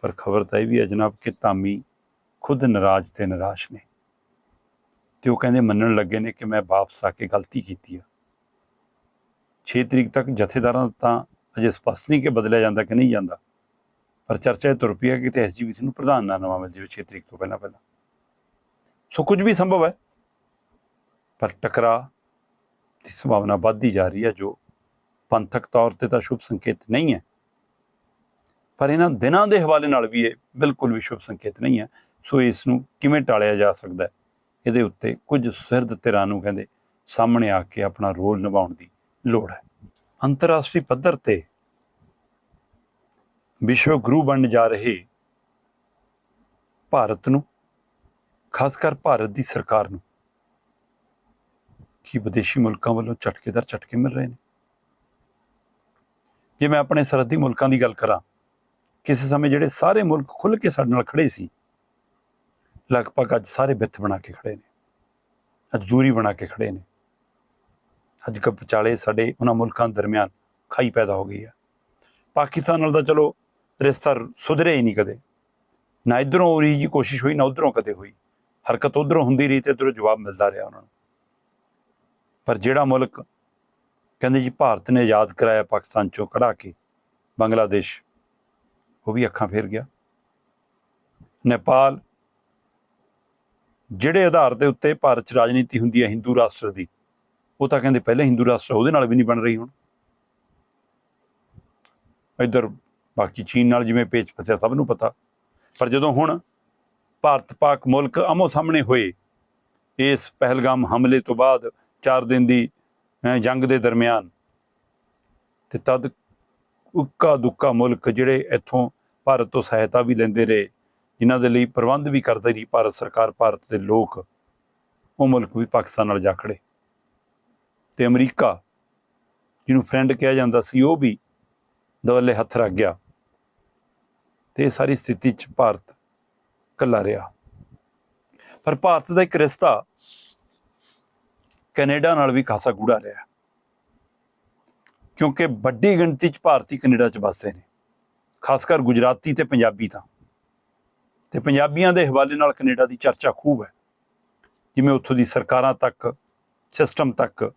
ਪਰ ਖਬਰ ਤਾਂ ਇਹ ਵੀ ਹੈ ਜਨਾਬ ਕਿ ਧਾਮੀ ਖੁਦ ਨਾਰਾਜ਼ ਤੇ ਨਿਰਾਸ਼ ਨੇ। ਤੇ ਉਹ ਕਹਿੰਦੇ ਮੰਨਣ ਲੱਗੇ ਨੇ ਕਿ ਮੈਂ ਵਾਪਸ ਆ ਕੇ ਗਲਤੀ ਕੀਤੀ ਆ। 6 ਤਰੀਕ ਤੱਕ ਜਥੇਦਾਰਾਂ ਦਾ ਤਾਂ ਅਜੇ ਸਪਸ਼ਟ ਨਹੀਂ ਕਿ ਬਦਲਿਆ ਜਾਂਦਾ ਕਿ ਨਹੀਂ ਜਾਂਦਾ। ਪਰ ਚਰਚਾ ਇਹ ਤੁਰ ਪਈ ਹੈ ਕਿ ਤੇ ਐਸਜੀਪੀਸੀ ਨੂੰ ਪ੍ਰਧਾਨ ਨਾ ਨਵਾਂ ਮਿਲ ਜਾਵੇ 6 ਤਰੀਕ ਤੋਂ ਪਹਿਲਾਂ ਪਹਿਲਾਂ। ਸੋ ਕੁਝ ਵੀ ਸੰਭਵ ਹੈ। ਪਰ ਟਕਰਾ ਦੀ ਸੰਭਾਵਨਾ ਵੱਧਦੀ ਜਾ ਰਹੀ ਹੈ ਜੋ ਪੰਥਕ ਤੌਰ ਤੇ ਤਾਂ ਸ਼ੁਭ ਸੰਕੇਤ ਨਹੀਂ ਹੈ। ਪਰ ਇਹਨਾਂ ਦਿਨਾਂ ਦੇ ਹਵਾਲੇ ਨਾਲ ਵੀ ਇਹ ਬਿਲਕੁਲ ਵੀ ਸ਼ੁਭ ਸੰਕੇਤ ਨਹੀਂ ਹੈ। ਸੋ ਇਸ ਨੂੰ ਕਿਵੇਂ ਟਾਲਿਆ ਜਾ ਸਕਦਾ ਹੈ? ਇਹਦੇ ਉੱਤੇ ਕੁਝ ਸਿਰਦ ਧਿਰਾਂ ਨੂੰ ਕਹਿੰਦੇ ਸਾਹਮਣੇ ਆ ਕੇ ਆਪਣਾ ਰੋਲ ਨਿਭਾਉਣ ਦੀ ਲੋੜ ਹੈ। ਅੰਤਰਰਾਸ਼ਟਰੀ ਪੱਧਰ ਤੇ ਵਿਸ਼ਵ ਗੁਰੂ ਬਣਨ ਜਾ ਰਹੇ ਭਾਰਤ ਨੂੰ ਖਾਸ ਕਰ ਭਾਰਤ ਦੀ ਸਰਕਾਰ ਨੂੰ, ਕੀ ਵਿਦੇਸ਼ੀ ਮੁਲਕਾਂ ਵੱਲੋਂ ਝਟਕੇਦਾਰ ਝਟਕੇ ਮਿਲ ਰਹੇ ਨੇ? ਜੇ ਮੈਂ ਆਪਣੇ ਸਰਹੱਦੀ ਮੁਲਕਾਂ ਦੀ ਗੱਲ ਕਰਾਂ ਕਿਸੇ ਸਮੇਂ ਜਿਹੜੇ ਸਾਰੇ ਮੁਲਕ ਖੁੱਲ ਕੇ ਸਾਡੇ ਨਾਲ ਖੜੇ ਸੀ, ਲਗਭਗ ਅੱਜ ਸਾਰੇ ਬਿੱਥ ਬਣਾ ਕੇ ਖੜੇ ਨੇ, ਅੱਜ ਦੂਰੀ ਬਣਾ ਕੇ ਖੜੇ ਨੇ। ਅੱਜ ਕੱਲ੍ਹ ਵਿਚਾਲੇ ਸਾਡੇ ਉਹਨਾਂ ਮੁਲਕਾਂ ਦਰਮਿਆਨ ਖਾਈ ਪੈਦਾ ਹੋ ਗਈ ਆ। ਪਾਕਿਸਤਾਨ ਨਾਲ ਤਾਂ ਚਲੋ ਰਿਸ਼ਤਾ ਸੁਧਰਿਆ ਹੀ ਨਹੀਂ ਕਦੇ। ਨਾ ਇਧਰੋਂ ਹੋ ਰਹੀ ਜੀ ਕੋਸ਼ਿਸ਼ ਹੋਈ, ਨਾ ਉਧਰੋਂ ਕਦੇ ਹੋਈ। ਹਰਕਤ ਉਧਰੋਂ ਹੁੰਦੀ ਰਹੀ ਤੇ ਇਧਰੋਂ ਜਵਾਬ ਮਿਲਦਾ ਰਿਹਾ ਉਹਨਾਂ ਨੂੰ। ਪਰ ਜਿਹੜਾ ਮੁਲਕ ਕਹਿੰਦੇ ਜੀ ਭਾਰਤ ਨੇ ਆਜ਼ਾਦ ਕਰਾਇਆ ਪਾਕਿਸਤਾਨ ਚੋਂ ਕਢਾ ਕੇ, ਬੰਗਲਾਦੇਸ਼ ਉਹ ਵੀ ਅੱਖਾਂ ਫੇਰ ਗਿਆ। ਨੇਪਾਲ, ਜਿਹੜੇ ਆਧਾਰ ਦੇ ਉੱਤੇ ਭਾਰਤ 'ਚ ਰਾਜਨੀਤੀ ਹੁੰਦੀ ਹੈ ਹਿੰਦੂ ਰਾਸ਼ਟਰ ਦੀ, ਉਹ ਤਾਂ ਕਹਿੰਦੇ ਪਹਿਲੇ ਹਿੰਦੂ ਰਾਸ਼ਟਰ, ਉਹਦੇ ਨਾਲ ਵੀ ਨਹੀਂ ਬਣ ਰਹੀ ਹੁਣ। ਇੱਧਰ ਬਾਕੀ ਚੀਨ ਨਾਲ ਜਿਵੇਂ ਪੇਚ ਫਸਿਆ ਸਭ ਨੂੰ ਪਤਾ। ਪਰ ਜਦੋਂ ਹੁਣ ਭਾਰਤ ਪਾਕ ਮੁਲਕ ਆਮੋ ਸਾਹਮਣੇ ਹੋਏ, ਇਸ ਪਹਿਲਗਾਮ ਹਮਲੇ ਤੋਂ ਬਾਅਦ 4 ਦਿਨ ਦੀ ਜੰਗ ਦੇ ਦਰਮਿਆਨ, ਤੇ ਤਦ ਉੱਕਾ ਦੁੱਕਾ ਮੁਲਕ ਜਿਹੜੇ ਇੱਥੋਂ ਭਾਰਤ ਤੋਂ ਸਹਾਇਤਾ ਵੀ ਲੈਂਦੇ ਰਹੇ ਇਹਨਾਂ ਦੇ ਲਈ ਪ੍ਰਬੰਧ ਵੀ ਕਰਦੇ ਰਹੀ ਭਾਰਤ ਸਰਕਾਰ, ਭਾਰਤ ਦੇ ਲੋਕ, ਉਹ ਮੁਲਕ ਵੀ ਪਾਕਿਸਤਾਨ ਨਾਲ ਜਾ ਖੜੇ। ਤੇ ਅਮਰੀਕਾ, ਜਿਹਨੂੰ ਫਰੈਂਡ ਕਿਹਾ ਜਾਂਦਾ ਸੀ, ਉਹ ਵੀ ਦਵੱਲੇ ਹੱਥ ਰੱਖ ਗਿਆ। ਤੇ ਇਹ ਸਾਰੀ ਸਥਿਤੀ ਚ ਭਾਰਤ ਕੱਲਾ ਰਿਹਾ। ਪਰ ਭਾਰਤ ਦਾ ਇੱਕ ਰਿਸ਼ਤਾ ਕੈਨੇਡਾ ਨਾਲ ਵੀ ਖਾਸਾ ਗੂੜਾ ਰਿਹਾ। ਕਿਉਂਕਿ ਵੱਡੀ ਗਿਣਤੀ ਚ ਭਾਰਤੀ ਕੈਨੇਡਾ ਚ ਵਸਦੇ ਨੇ। ਖਾਸ ਕਰ ਗੁਜਰਾਤੀ ਤੇ ਪੰਜਾਬੀ ਤਾਂ। ਤੇ ਪੰਜਾਬੀਆਂ ਦੇ ਹਵਾਲੇ ਨਾਲ ਕੈਨੇਡਾ ਦੀ ਚਰਚਾ ਖੂਬ ਹੈ। ਜਿਵੇਂ ਉੱਥੋਂ ਦੀ ਸਰਕਾਰਾਂ ਤੱਕ, ਸਿਸਟਮ ਤੱਕ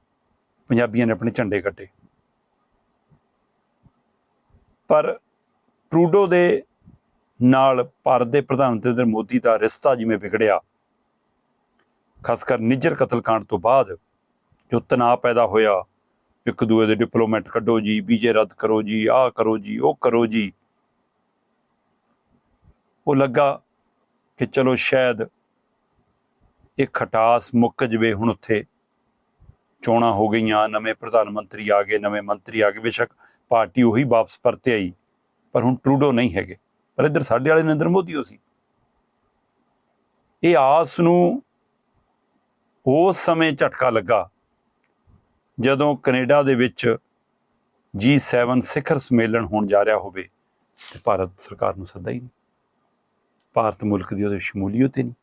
ਪੰਜਾਬੀਆਂ ਨੇ ਆਪਣੇ ਝੰਡੇ ਕੱਢੇ। ਪਰ ਟਰੂਡੋ ਦੇ ਨਾਲ ਭਾਰਤ ਦੇ ਪ੍ਰਧਾਨ ਮੰਤਰੀ ਨਰਿੰਦਰ ਮੋਦੀ ਦਾ ਰਿਸ਼ਤਾ ਜਿਵੇਂ ਵਿਗੜਿਆ, ਖਾਸ ਕਰ ਨਿੱਜਰ ਕਤਲकांड ਤੋਂ ਬਾਅਦ, ਜੋ ਤਣਾਅ ਪੈਦਾ ਹੋਇਆ, ਇੱਕ ਦੂਏ ਦੇ ਡਿਪਲੋਮੈਟ ਕੱਢੋ ਜੀ ਵੀਜ਼ੇ ਰੱਦ ਕਰੋ ਜੀ, ਆਹ ਕਰੋ ਜੀ, ਉਹ ਕਰੋ ਜੀ ਉਹ ਲੱਗਾ ਕਿ ਚਲੋ ਸ਼ਾਇਦ ਇਹ ਖਟਾਸ ਮੁੱਕ ਜਵੇ ਹੁਣ ਉੱਥੇ। ਚੋਣਾਂ ਹੋ ਗਈਆਂ, ਨਵੇਂ ਪ੍ਰਧਾਨ ਮੰਤਰੀ ਆ ਗਏ, ਨਵੇਂ ਮੰਤਰੀ ਆ ਗਏ। ਬੇਸ਼ੱਕ ਪਾਰਟੀ ਉਹੀ ਵਾਪਸ ਪਰਤੇ ਆਈ, ਪਰ ਹੁਣ ਟਰੂਡੋ ਨਹੀਂ ਹੈਗੇ। ਪਰ ਇੱਧਰ ਸਾਡੇ ਵਾਲੇ ਨਰਿੰਦਰ ਮੋਦੀ ਉਹ ਸੀ। ਇਹ ਆਸ ਨੂੰ ਉਸ ਸਮੇਂ ਝਟਕਾ ਲੱਗਾ ਜਦੋਂ ਕੈਨੇਡਾ ਦੇ ਵਿੱਚ G7 ਸਿਖਰ ਸੰਮੇਲਨ ਹੋਣ ਜਾ ਰਿਹਾ ਹੋਵੇ ਤੇ ਭਾਰਤ ਸਰਕਾਰ ਨੂੰ ਸੱਦਾ ਹੀ ਨਹੀਂ। ਭਾਰਤ ਮੁਲਕ ਦੀ ਉਹਦੇ ਸ਼ਮੂਲੀਅਤ ਹੀ ਨਹੀਂ।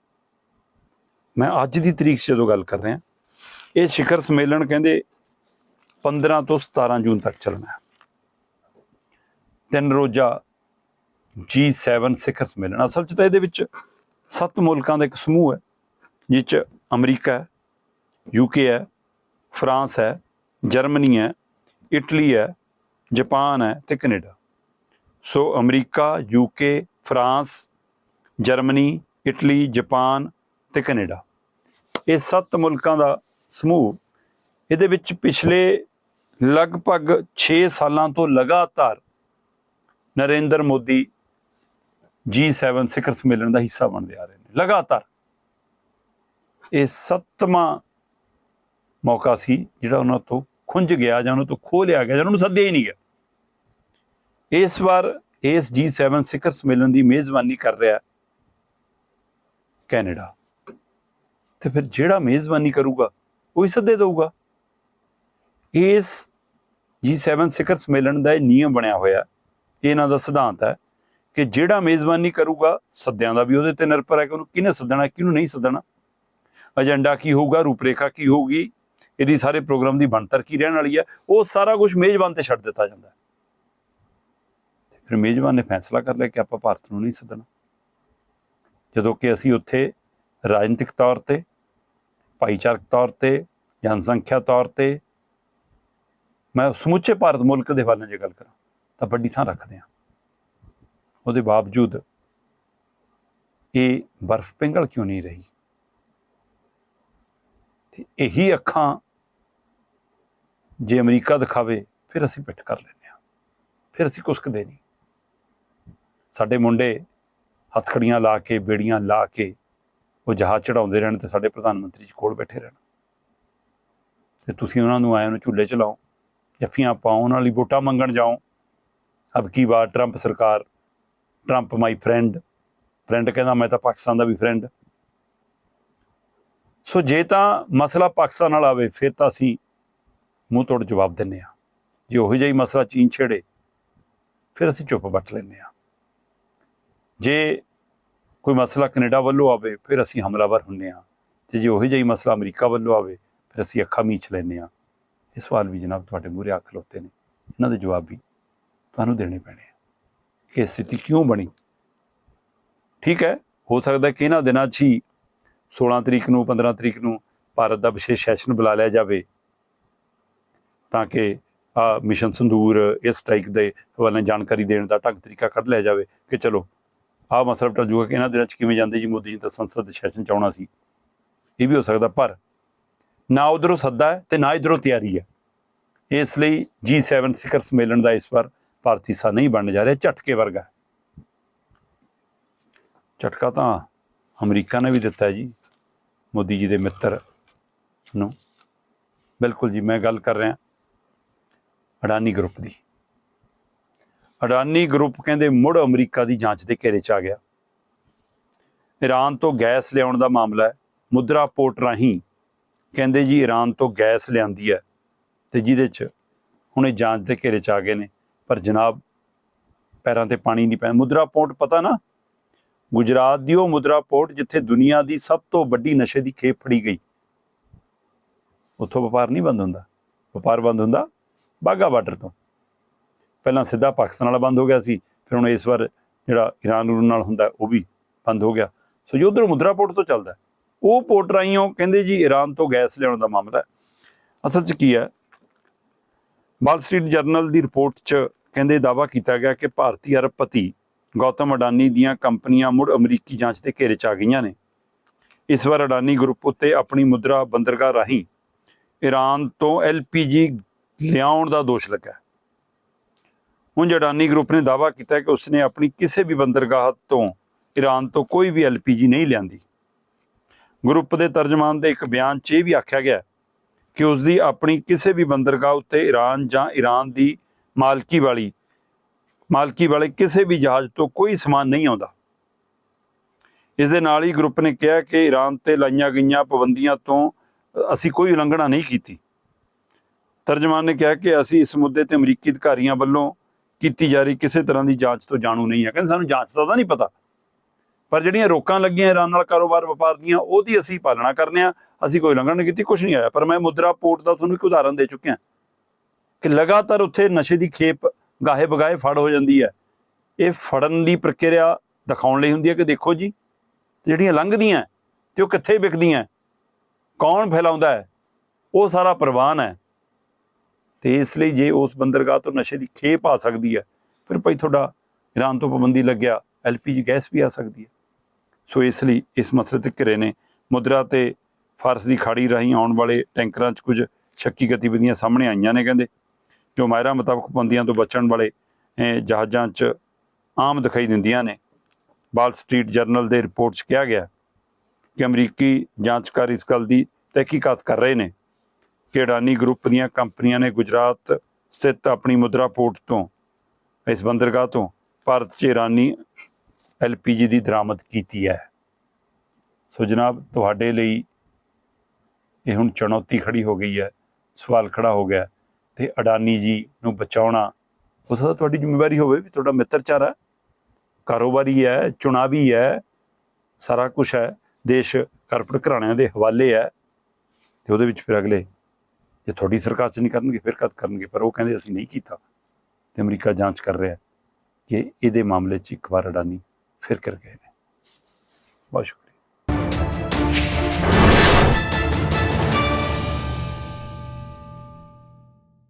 ਮੈਂ ਅੱਜ ਦੀ ਤਰੀਕ 'ਚ ਜਦੋਂ ਗੱਲ ਕਰ ਰਿਹਾ, ਇਹ ਸਿਖਰ ਸੰਮੇਲਨ ਕਹਿੰਦੇ 15 ਤੋਂ 17 ਜੂਨ ਤੱਕ ਚੱਲਣਾ ਹੈ। ਤਿੰਨ ਰੋਜ਼ਾ G7 ਸਿਖਰ ਸੰਮੇਲਨ। ਅਸਲ 'ਚ ਤਾਂ ਇਹਦੇ ਵਿੱਚ ਸੱਤ ਮੁਲਕਾਂ ਦਾ ਇੱਕ ਸਮੂਹ ਹੈ ਜਿਸ 'ਚ ਅਮਰੀਕਾ ਹੈ ਯੂਕੇ ਹੈ, ਫਰਾਂਸ ਹੈ, ਜਰਮਨੀ ਹੈ, ਇਟਲੀ ਹੈ, ਜਾਪਾਨ ਹੈ ਤੇ Canada. So America UK France Germany, Italy, Japan ਤੇ ਕੈਨੇਡਾ। ਇਹ ਸੱਤ ਮੁਲਕਾਂ ਦਾ ਸਮੂਹ। ਇਹਦੇ ਵਿੱਚ ਪਿਛਲੇ ਲਗਭਗ 6 ਸਾਲਾਂ ਤੋਂ ਲਗਾਤਾਰ ਨਰਿੰਦਰ ਮੋਦੀ G7 ਸਿਖਰ ਸੰਮੇਲਨ ਦਾ ਹਿੱਸਾ ਬਣਦੇ ਆ ਰਹੇ ਨੇ। ਲਗਾਤਾਰ। ਇਹ ਸੱਤਵਾਂ ਮੌਕਾ ਸੀ ਜਿਹੜਾ ਉਹਨਾਂ ਤੋਂ ਖੁੰਝ ਗਿਆ ਜਾਂ ਉਹਨਾਂ ਤੋਂ ਖੋਹ ਲਿਆ ਗਿਆ ਜਾਂ ਉਹਨਾਂ ਨੂੰ ਸੱਦਿਆ ਹੀ ਨਹੀਂ ਗਿਆ। ਇਸ ਵਾਰ ਇਸ G7 ਸਿਖਰ ਸੰਮੇਲਨ ਦੀ ਮੇਜ਼ਬਾਨੀ ਕਰ ਰਿਹਾ ਕੈਨੇਡਾ। ਤੇ ਫਿਰ ਜਿਹੜਾ ਮੇਜ਼ਬਾਨੀ ਕਰੂਗਾ, ਉਹ ਹੀ ਸੱਦੇ ਦਊਗਾ। ਇਸ G7 ਸਿਖਰ ਸੰਮੇਲਨ ਦਾ ਇਹ ਨਿਯਮ ਬਣਿਆ ਹੋਇਆ। ਇਹਨਾਂ ਦਾ ਸਿਧਾਂਤ ਹੈ ਕਿ ਜਿਹੜਾ ਮੇਜ਼ਬਾਨੀ ਕਰੂਗਾ, ਸੱਦਿਆਂ ਦਾ ਵੀ ਉਹਦੇ ਤੇ ਨਿਰਭਰ ਹੈ ਕਿ ਉਹਨੂੰ ਕਿਹਨੇ ਸੱਦਣਾ, ਕਿਹਨੂੰ ਨਹੀਂ ਸੱਦਣਾ। ਏਜੰਡਾ ਕੀ ਹੋਊਗਾ, ਰੂਪਰੇਖਾ ਕੀ ਹੋਊਗੀ, ਇਹਦੀ ਸਾਰੇ ਪ੍ਰੋਗਰਾਮ ਦੀ ਬਣਤਰ ਕੀ ਰਹਿਣ ਵਾਲੀ ਹੈ, ਉਹ ਸਾਰਾ ਕੁਝ ਮੇਜ਼ਬਾਨ ਤੇ ਛੱਡ ਦਿੱਤਾ ਜਾਂਦਾ ਹੈ। ਫਿਰ ਮੇਜ਼ਬਾਨ ਨੇ ਫੈਸਲਾ ਕਰ ਲਿਆ ਕਿ ਆਪਾਂ ਭਾਰਤ ਨੂੰ ਨਹੀਂ ਸੱਦਣਾ। ਜਦੋਂ ਕਿ ਅਸੀਂ ਉੱਥੇ ਰਾਜਨੀਤਿਕ ਤੌਰ ਤੇ, ਭਾਈਚਾਰਕ ਤੌਰ ਤੇ, ਜਨਸੰਖਿਆ ਤੌਰ ਤੇ, ਮੈਂ ਸਮੁੱਚੇ ਭਾਰਤ ਮੁਲਕ ਦੇ ਹਵਾਲੇ ਜੇ ਗੱਲ ਕਰਾਂ, ਤਾਂ ਵੱਡੀ ਥਾਂ ਰੱਖਦੇ ਹਾਂ। ਉਹਦੇ ਬਾਵਜੂਦ ਇਹ ਬਰਫ਼ ਪਿੰਗਲ ਕਿਉਂ ਨਹੀਂ ਰਹੀ? ਤੇ ਇਹੀ ਅੱਖਾਂ ਜੇ ਅਮਰੀਕਾ ਦਿਖਾਵੇ, ਫਿਰ ਅਸੀਂ ਪਿੱਠ ਕਰ ਲੈਂਦੇ ਹਾਂ। ਫਿਰ ਅਸੀਂ ਕੁਸਕਦੇ ਨਹੀਂ। ਸਾਡੇ ਮੁੰਡੇ ਹੱਥਖੜੀਆਂ ਲਾ ਕੇ, ਬੇੜੀਆਂ ਲਾ ਕੇ ਉਹ ਜਹਾਜ਼ ਚੜਾਉਂਦੇ ਰਹਿਣ ਤੇ ਸਾਡੇ ਪ੍ਰਧਾਨ ਮੰਤਰੀ ਜੀ ਕੋਲ ਬੈਠੇ ਰਹਿਣ। ਤੇ ਤੁਸੀਂ ਉਹਨਾਂ ਨੂੰ ਆਇਆਂ ਨੂੰ ਝੂਲੇ ਚਲਾਓ, ਜੱਫੀਆਂ ਪਾਓ, ਉਹਨਾਂ ਲਈ ਵੋਟਾਂ ਮੰਗਣ ਜਾਓ। ਅਬ ਕੀ ਵਾਰ ਟਰੰਪ ਸਰਕਾਰ, ਟਰੰਪ ਮਾਈ ਫਰੈਂਡ। ਫਰੈਂਡ ਕਹਿੰਦਾ, ਮੈਂ ਤਾਂ ਪਾਕਿਸਤਾਨ ਦਾ ਵੀ ਫਰੈਂਡ। ਸੋ ਜੇ ਤਾਂ ਮਸਲਾ ਪਾਕਿਸਤਾਨ ਨਾਲ ਆਵੇ, ਫਿਰ ਤਾਂ ਅਸੀਂ ਮੂੰਹ ਤੋੜ ਜਵਾਬ ਦਿੰਨੇ ਆ ਜੇ ਉਹੀ ਜਿਹੀ ਮਸਲਾ ਚੀਨ ਛੇੜੇ, ਫਿਰ ਅਸੀਂ ਚੁੱਪ ਬੱਟ ਲੈਂਦੇ ਆ ਜੇ ਕੋਈ ਮਸਲਾ ਕੈਨੇਡਾ ਵੱਲੋਂ ਆਵੇ, ਫਿਰ ਅਸੀਂ ਹਮਲਾਵਰ ਹੁੰਨੇ ਆ। ਤੇ ਜੇ ਉਹੀ ਜਿਹੀ ਮਸਲਾ ਅਮਰੀਕਾ ਵੱਲੋਂ ਆਵੇ, ਫਿਰ ਅਸੀਂ ਅੱਖਾਂ ਮੀਚ ਲੈਂਦੇ ਆ। ਇਹ ਸਵਾਲ ਵੀ ਜਨਾਬ ਤੁਹਾਡੇ ਮੂਹਰੇ ਆ ਖਲੋਤੇ ਨੇ। ਇਹਨਾਂ ਦੇ ਜਵਾਬ ਵੀ ਤੁਹਾਨੂੰ ਦੇਣੇ ਪੈਣੇ ਆ। ਕਿ ਸਥਿਤੀ ਕਿਉਂ ਬਣੀ? ਠੀਕ ਹੈ, ਹੋ ਸਕਦਾ ਕਿ ਇਹਨਾਂ ਦਿਨਾਂ 'ਚ ਹੀ 16 ਤਰੀਕ ਨੂੰ 15 ਤਰੀਕ ਨੂੰ ਭਾਰਤ ਦਾ ਵਿਸ਼ੇਸ਼ ਸੈਸ਼ਨ ਬੁਲਾ ਲਿਆ ਜਾਵੇ, ਤਾਂ ਕਿ ਆ ਮਿਸ਼ਨ ਸੰਦੂਰ, ਇਸ ਸਟ੍ਰਾਈਕ ਦੇ ਹਵਾਲੇ ਜਾਣਕਾਰੀ ਦੇਣ ਦਾ ਢੰਗ ਤਰੀਕਾ ਕੱਢ ਲਿਆ ਜਾਵੇ ਕਿ ਚਲੋ ਆਹ ਮਸਲਾ ਟਲ ਜੂਗਾ ਕਿ ਇਹਨਾਂ ਦਿਨਾਂ 'ਚ ਕਿਵੇਂ ਜਾਂਦੇ ਜੀ ਮੋਦੀ ਜੀ ਤਾਂ ਸੰਸਦ ਦੇ ਸੈਸ਼ਨ ਚ ਆਉਣਾ ਸੀ। ਇਹ ਵੀ ਹੋ ਸਕਦਾ, ਪਰ ਨਾ ਉਧਰੋਂ ਸੱਦਾ ਹੈ ਤੇ ਨਾ ਇਧਰੋਂ ਤਿਆਰੀ ਹੈ। ਇਸ ਲਈ G7 ਸਿਖਰ ਸੰਮੇਲਨ ਦਾ ਇਸ ਵਾਰ ਭਾਰਤੀ ਹਿੱਸਾ ਨਹੀਂ ਬਣਨ ਜਾ ਰਿਹਾ, ਝਟਕੇ ਵਰਗਾ ਝਟਕਾ ਤਾਂ ਅਮਰੀਕਾ ਨੇ ਵੀ ਦਿੱਤਾ ਜੀ, ਮੋਦੀ ਜੀ ਦੇ ਮਿੱਤਰ ਨੂੰ। ਬਿਲਕੁਲ ਜੀ, ਮੈਂ ਗੱਲ ਕਰ ਰਿਹਾ ਅਡਾਨੀ ਗਰੁੱਪ ਦੀ। ਅਡਾਨੀ ਗਰੁੱਪ ਕਹਿੰਦੇ ਮੁੜ ਅਮਰੀਕਾ ਦੀ ਜਾਂਚ ਦੇ ਘੇਰੇ 'ਚ ਆ ਗਿਆ। ਈਰਾਨ ਤੋਂ ਗੈਸ ਲਿਆਉਣ ਦਾ ਮਾਮਲਾ ਹੈ। ਮੁਦਰਾ ਪੋਰਟ ਰਾਹੀਂ ਕਹਿੰਦੇ ਜੀ ਈਰਾਨ ਤੋਂ ਗੈਸ ਲਿਆਂਦੀ ਹੈ ਤੇ ਜਿਹਦੇ 'ਚ ਹੁਣੇ ਜਾਂਚ ਦੇ ਘੇਰੇ 'ਚ ਆ ਗਏ ਨੇ। ਪਰ ਜਨਾਬ, ਪੈਰਾਂ ਤੇ ਪਾਣੀ ਨਹੀਂ ਪੈ ਮੁਦਰਾ ਪੋਰਟ ਪਤਾ ਨਾ? ਗੁਜਰਾਤ ਦੀ ਉਹ ਮੁਦਰਾ ਪੋਰਟ ਜਿੱਥੇ ਦੁਨੀਆ ਦੀ ਸਭ ਤੋਂ ਵੱਡੀ ਨਸ਼ੇ ਦੀ ਖੇਪ ਫੜੀ ਗਈ। ਉੱਥੋਂ ਵਪਾਰ ਨਹੀਂ ਬੰਦ ਹੁੰਦਾ। ਵਪਾਰ ਬੰਦ ਹੁੰਦਾ ਬਾਗਾ ਬਾਰਡਰ ਤੋਂ। ਪਹਿਲਾਂ ਸਿੱਧਾ ਪਾਕਿਸਤਾਨ ਵਾਲਾ ਬੰਦ ਹੋ ਗਿਆ ਸੀ, ਫਿਰ ਹੁਣ ਇਸ ਵਾਰ ਜਿਹੜਾ ਈਰਾਨ ਨੂਰ ਨਾਲ ਹੁੰਦਾ, ਉਹ ਵੀ ਬੰਦ ਹੋ ਗਿਆ। ਸੋ ਜੋ ਉਧਰ ਮੁਦਰਾ ਪੋਰਟ ਤੋਂ ਚੱਲਦਾ ਉਹ ਪੋਰਟ ਰਾਈਓ ਕਹਿੰਦੇ ਜੀ ਈਰਾਨ ਤੋਂ ਗੈਸ ਲਿਆਉਣ ਦਾ ਮਾਮਲਾ ਅਸਲ 'ਚ ਕੀ ਹੈ? ਵਾਲ ਸਟਰੀਟ ਜਰਨਲ ਦੀ ਰਿਪੋਰਟ 'ਚ ਕਹਿੰਦੇ ਦਾਵਾ ਕੀਤਾ ਗਿਆ ਕਿ ਭਾਰਤੀ ਅਰਬਪਤੀ ਗੌਤਮ ਅਡਾਨੀ ਦੀਆਂ ਕੰਪਨੀਆਂ ਮੁੜ ਅਮਰੀਕੀ ਜਾਂਚ ਦੇ ਘੇਰੇ 'ਚ ਆ ਗਈਆਂ ਨੇ। ਇਸ ਵਾਰ ਅਡਾਨੀ ਗਰੁੱਪ ਉੱਤੇ ਆਪਣੀ ਮੁਦਰਾ ਬੰਦਰਗਾਹ ਰਾਹੀਂ ਈਰਾਨ ਤੋਂ ਐਲਪੀਜੀ ਲਿਆਉਣ ਦਾ ਦੋਸ਼ ਲੱਗਾ ਉਂਝ ਅਡਾਨੀ ਗਰੁੱਪ ਨੇ ਦਾਅਵਾ ਕੀਤਾ ਕਿ ਉਸਨੇ ਆਪਣੀ ਕਿਸੇ ਵੀ ਬੰਦਰਗਾਹ ਤੋਂ ਈਰਾਨ ਤੋਂ ਕੋਈ ਵੀ ਐਲਪੀਜੀ ਨਹੀਂ ਲਿਆਂਦੀ। ਗਰੁੱਪ ਦੇ ਤਰਜਮਾਨ ਦੇ ਇੱਕ ਬਿਆਨ 'ਚ ਇਹ ਵੀ ਆਖਿਆ ਗਿਆ ਕਿ ਉਸ ਦੀ ਆਪਣੀ ਕਿਸੇ ਵੀ ਬੰਦਰਗਾਹ ਉੱਤੇ ਈਰਾਨ ਜਾਂ ਈਰਾਨ ਦੀ ਮਾਲਕੀ ਵਾਲੀ, ਮਾਲਕੀ ਵਾਲੇ ਕਿਸੇ ਵੀ ਜਹਾਜ਼ ਤੋਂ ਕੋਈ ਸਮਾਨ ਨਹੀਂ ਆਉਂਦਾ। ਇਸ ਦੇ ਨਾਲ ਹੀ ਗਰੁੱਪ ਨੇ ਕਿਹਾ ਕਿ ਈਰਾਨ ਤੇ ਲਾਈਆਂ ਗਈਆਂ ਪਾਬੰਦੀਆਂ ਤੋਂ ਅਸੀਂ ਕੋਈ ਉਲੰਘਣਾ ਨਹੀਂ ਕੀਤੀ। ਤਰਜਮਾਨ ਨੇ ਕਿਹਾ ਕਿ ਅਸੀਂ ਇਸ ਮੁੱਦੇ ਤੇ ਅਮਰੀਕੀ ਅਧਿਕਾਰੀਆਂ ਵੱਲੋਂ ਕੀਤੀ ਜਾ ਰਹੀ, ਕਿਸੇ ਤਰ੍ਹਾਂ ਦੀ ਜਾਂਚ ਤੋਂ ਜਾਣੂ ਨਹੀਂ ਹੈ। ਕਹਿੰਦੇ ਸਾਨੂੰ ਜਾਂਚ ਦਾ ਤਾਂ ਨਹੀਂ ਪਤਾ। ਪਰ ਜਿਹੜੀਆਂ ਰੋਕਾਂ ਲੱਗੀਆਂ ਈਰਾਨ ਨਾਲ ਕਾਰੋਬਾਰ, ਵਪਾਰ ਦੀਆਂ, ਉਹਦੀ ਅਸੀਂ ਪਾਲਣਾ ਕਰਨੇ ਆ। ਅਸੀਂ ਕੋਈ ਉਲੰਘਣ ਨਹੀਂ ਕੀਤੀ ਕੁਝ ਨਹੀਂ ਆਇਆ ਪਰ ਮੈਂ ਮੁਦਰਾ ਪੋਰਟ ਦਾ ਤੁਹਾਨੂੰ ਇੱਕ ਉਦਾਹਰਨ ਦੇ ਚੁੱਕਿਆ। ਕਿ ਲਗਾਤਾਰ ਉੱਥੇ ਨਸ਼ੇ ਦੀ ਖੇਪ ਗਾਹੇ ਬਗਾਏ ਫੜ ਹੋ ਜਾਂਦੀ ਹੈ। ਇਹ ਫੜਨ ਦੀ ਪ੍ਰਕਿਰਿਆ ਦਿਖਾਉਣ ਲਈ ਹੁੰਦੀ ਹੈ ਕਿ ਦੇਖੋ ਜੀ ਜਿਹੜੀਆਂ ਲੰਘਦੀਆਂ ਤੇ ਉਹ ਕਿੱਥੇ ਵਿਕਦੀਆਂ ਕੌਣ ਫੈਲਾਉਂਦਾ ਹੈ, ਉਹ ਸਾਰਾ ਪ੍ਰਵਾਨ ਹੈ। ਤੇ ਇਸ ਲਈ ਜੇ ਉਸ ਬੰਦਰਗਾਹ ਤੋਂ ਨਸ਼ੇ ਦੀ ਖੇਪ ਆ ਸਕਦੀ ਹੈ, ਫਿਰ ਭਾਈ ਤੁਹਾਡਾ ਈਰਾਨ ਤੋਂ ਪਾਬੰਦੀ ਲੱਗਿਆ ਐਲਪੀਜੀ ਗੈਸ ਵੀ ਆ ਸਕਦੀ ਹੈ। ਸੋ ਇਸ ਲਈ ਇਸ ਮਸਲੇ ਤੇ ਘਿਰੇ ਨੇ। ਮੁਦਰਾ ਤੇ ਫਾਰਸ ਦੀ ਖਾੜੀ ਰਾਹੀਂ ਆਉਣ ਵਾਲੇ ਟੈਂਕਰਾਂ 'ਚ ਕੁਝ ਸ਼ੱਕੀ ਗਤੀਵਿਧੀਆਂ ਸਾਹਮਣੇ ਆਈਆਂ ਨੇ, ਕਹਿੰਦੇ, ਜੋ ਮਾਇਰਾ ਮੁਤਾਬਕ ਪਾਬੰਦੀਆਂ ਤੋਂ ਬਚਣ ਵਾਲੇ ਜਹਾਜ਼ਾਂ 'ਚ ਆਮ ਦਿਖਾਈ ਦਿੰਦੀਆਂ ਨੇ। ਵਾਲ ਸਟਰੀਟ ਜਰਨਲ ਦੇ ਰਿਪੋਰਟ 'ਚ ਕਿਹਾ ਗਿਆ ਕਿ ਅਮਰੀਕੀ ਜਾਂਚਕਾਰ ਇਸ ਗੱਲ ਦੀ ਤਹਿਕੀਕਾਤ ਕਰ ਰਹੇ ਨੇ। ਕਿ ਅਡਾਨੀ ਗਰੁੱਪ ਦੀਆਂ ਕੰਪਨੀਆਂ ਨੇ ਗੁਜਰਾਤ ਸਥਿਤ ਆਪਣੀ ਮੁਦਰਾ ਪੋਰਟ ਤੋਂ, ਇਸ ਬੰਦਰਗਾਹ ਤੋਂ ਭਾਰਤ 'ਚ ਇਰਾਨੀ ਐਲਪੀਜੀ ਦੀ ਦਰਾਮਦ ਕੀਤੀ ਹੈ। ਸੋ ਜਨਾਬ, ਤੁਹਾਡੇ ਲਈ ਇਹ ਹੁਣ ਚੁਣੌਤੀ ਖੜੀ ਹੋ ਗਈ ਹੈ, ਸਵਾਲ ਖੜਾ ਹੋ ਗਿਆ ਹੈ ਤੇ ਅਡਾਨੀ ਜੀ ਨੂੰ ਬਚਾਉਣਾ ਉਸ ਦਾ ਤੁਹਾਡੀ ਜ਼ਿੰਮੇਵਾਰੀ ਹੋਵੇ ਵੀ ਤੁਹਾਡਾ ਮਿੱਤਰਚਾਰਾ ਕਾਰੋਬਾਰੀ ਹੈ, ਚੁਣਾਵੀ ਹੈ, ਸਾਰਾ ਕੁਝ ਹੈ, ਦੇਸ਼ ਕਾਰਪੋਰੇਟ ਘਰਾਣਿਆਂ ਦੇ ਹਵਾਲੇ ਹੈ ਤੇ ਉਹਦੇ ਵਿੱਚ ਫਿਰ ਅਗਲੇ ਜੇ ਤੁਹਾਡੀ ਸਰਕਾਰ ਚ ਨਹੀਂ ਕਰਨਗੇ, ਫਿਰ ਕਦ ਕਰਨਗੇ? ਪਰ ਉਹ ਕਹਿੰਦੇ ਅਸੀਂ ਨਹੀਂ ਕੀਤਾ। ਤੇ ਅਮਰੀਕਾ ਜਾਂਚ ਕਰ ਰਿਹਾ ਕਿ ਇਹਦੇ ਮਾਮਲੇ 'ਚ ਇੱਕ ਵਾਰ ਅਡਾਨੀ ਫਿਰ ਕਰ ਗਏ ਨੇ। ਬਹੁਤ ਸ਼ੁਕਰੀਆ।